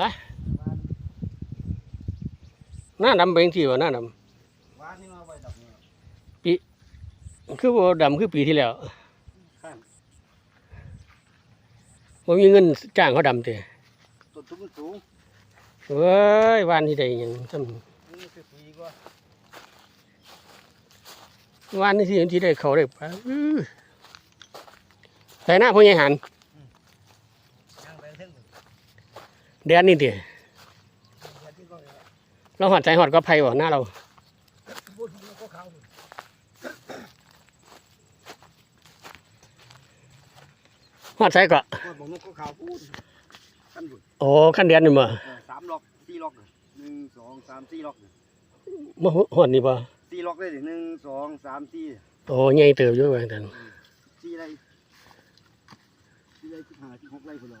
ฮะหน้าดำไปจังซี่บ่หน้าดวานนี่มาไว้ดอกนี้ำคือบ่ดำคือปีที่แล้วข้างบ่มีเงินจ้างเขาดำติต้นทุนมันสูงเว้ยวานที่ใดหยังซั่นนี่คือปีกว่าวานนี่สิที่ได้เขาได้ปลาอื้อใส่หน้าพ่อใหญ่หัน เดือนที่ก็เราหอดใจหอดก็ไผบ่หน้าเราบุญมันก็เขาหอดใจก็ก็บอกมันก็เขาพูดกันบุญโอ้คันแดนนี่บ่สามล็อกสี่ล็อกหนึ่งสองสามสี่ล็อกบ่หอดนี่บ่สี่ล็อกได้หนึ่งสองสามสี่โอ้ใหญ่เติบอยู่ว่าซั่นสี่ไรสี่ไรสิบห้าสิบหกไรคนละ